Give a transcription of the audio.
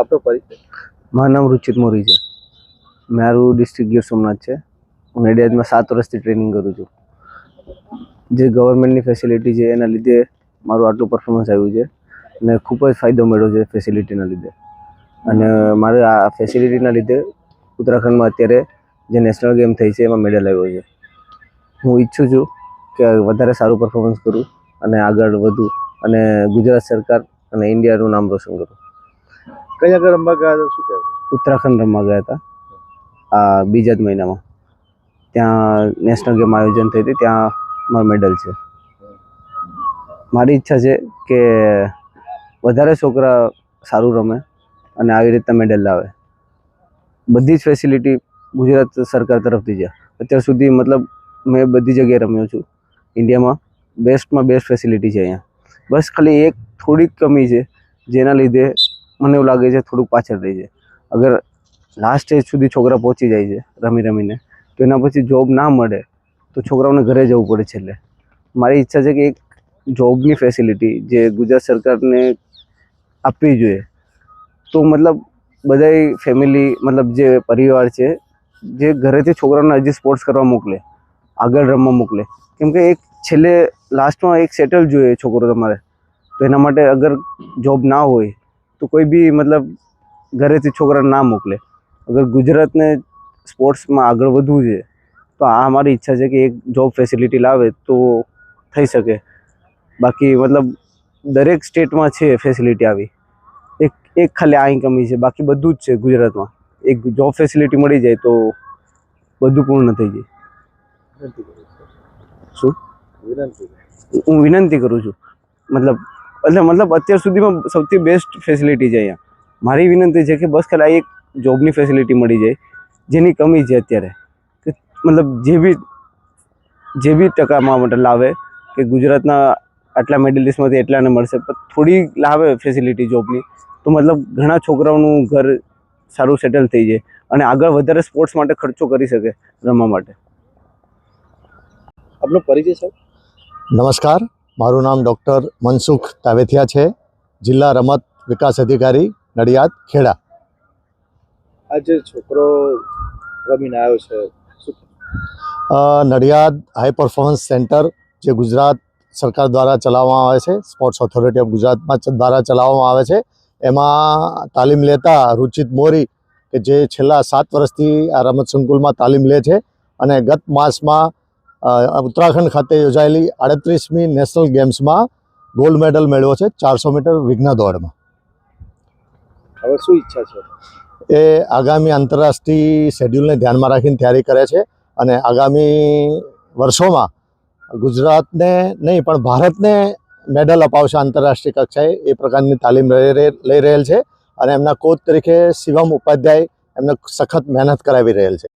આપનો પરિચય. મારું નામ રુચિત મોરી છે. મારું ડિસ્ટ્રિક્ટ ગીર સોમનાથ છે. હું નડિયાદમાં સાત વર્ષથી ટ્રેનિંગ કરું છું. જે ગવર્મેન્ટની ફેસિલિટી છે, એના લીધે મારું આટલું પરફોર્મન્સ આવ્યું છે અને ખૂબ જ ફાયદો મળ્યો છે ફેસિલિટીના લીધે. અને મારે આ ફેસિલિટીના લીધે ઉત્તરાખંડમાં અત્યારે જે નેશનલ ગેમ થઈ છે, એમાં મેડલ આવ્યો છે. હું ઈચ્છું છું કે વધારે સારું પરફોર્મન્સ કરું અને આગળ વધું અને ગુજરાત સરકાર અને ઇન્ડિયાનું નામ રોશન કરું. કઈ આગળ રમવા ગયા શું કહેવાય ઉત્તરાખંડ રમવા ગયા હતા. આ બીજા જ મહિનામાં. ત્યાં નેશનલ ગેમ આયોજન થઈ હતી. ત્યાં મારો મેડલ છે. મારી ઈચ્છા છે કે વધારે છોકરા સારું રમે અને આવી રીતના મેડલ લાવે. બધી જ ફેસિલિટી ગુજરાત સરકાર તરફથી છે. અત્યાર સુધી મતલબ મેં બધી જગ્યાએ રમ્યો છું. ઇન્ડિયામાં બેસ્ટમાં બેસ્ટ ફેસિલિટી છે અહીંયા. બસ ખાલી એક થોડીક કમી છે, જેના લીધે મને એવું લાગે છે થોડુંક પાછળ રહી છે અગર લાસ્ટ સ્ટેજ સુધી છોકરા પહોંચી જાય છે, રમી રમીને, તો એના પછી જોબ ના મળે, તો છોકરાઓને ઘરે જવું પડે છેલ્લે. મારી ઈચ્છા છે કે એક જોબની ફેસિલિટી જે ગુજરાત સરકારને આપવી જોઈએ. તો મતલબ બધાય ફેમિલી મતલબ જે પરિવાર છે, જે ઘરેથી છોકરાઓને હજી સ્પોર્ટ્સ કરવા મોકલે, આગળ રમવા મોકલે. કેમ કે એક છેલ્લે લાસ્ટમાં એક સેટલ જોઈએ છોકરો તમારે. તો એના માટે અગર જોબ ના હોય તો કોઈ બી મતલબ ઘરેથી છોકરા ના મોકલે. અગર ગુજરાતને સ્પોર્ટ્સમાં આગળ વધવું છે તો આ મારી ઈચ્છા છે કે એક જોબ ફેસિલિટી લાવે તો થઈ શકે. બાકી મતલબ દરેક સ્ટેટમાં છે ફેસિલિટી આવી. એક એક ખાલી અહીં કમી છે બાકી બધું જ છે ગુજરાતમાં. એક જોબ ફેસિલિટી મળી જાય તો બધું પૂર્ણ થઈ જાય. શું? હું વિનંતી કરું છું. મતલબ એટલે મતલબ અત્યાર સુધીમાં સૌથી બેસ્ટ ફેસિલિટી છે અહીંયા. મારી વિનંતી છે કે બસ ખાલી આ એક જોબની ફેસિલિટી મળી જાય જેની કમી છે અત્યારે. કે મતલબ જે બી જે બી ટકામાં માટે લાવે કે ગુજરાતના આટલા મેડલિસ્ટમાંથી એટલાને મળશે પણ થોડી લાવે ફેસિલિટી જોબની તો મતલબ ઘણા છોકરાઓનું ઘર સારું સેટલ થઈ જાય અને આગળ વધારે સ્પોર્ટ્સ માટે ખર્ચો કરી શકે રમવા માટે. આપનો પરિચય સાહેબ નમસ્કાર. મારું નામ ડૉક્ટર મનસુખ તાવેથિયા છે જિલ્લા રમત વિકાસ અધિકારી નડિયાદ ખેડા. આજે છોકરો રમીને આવ્યો છે નડિયાદ હાઈ પરફોર્મન્સ સેન્ટર જે ગુજરાત સરકાર દ્વારા ચલાવવામાં આવે છે સ્પોર્ટ્સ ઓથોરિટી ઓફ ગુજરાતમાં દ્વારા ચલાવવામાં આવે છે એમાં તાલીમ લેતા રુચિત મોરી કે જે છેલ્લા સાત વર્ષથી આ રમત સંકુલમાં તાલીમ લે છે અને ગત માસમાં ઉત્તરાખંડ ખાતે યોજાયેલી આડત્રીસમી નેશનલ ગેમ્સમાં ગોલ્ડ મેડલ મેળવ્યો છે ચારસો મીટર વિઘ્ન દોડમાં. હવે શું ઈચ્છા છે? એ આગામી આંતરરાષ્ટ્રીય શેડ્યુલને ધ્યાનમાં રાખીને તૈયારી કરે છે અને આગામી વર્ષોમાં ગુજરાતને નહીં પણ ભારતને મેડલ અપાવશે આંતરરાષ્ટ્રીય કક્ષાએ. એ પ્રકારની તાલીમ લઈ લઈ રહેલ છે અને એમના કોચ તરીકે શિવમ ઉપાધ્યાય એમને સખત મહેનત કરાવી રહેલ છે.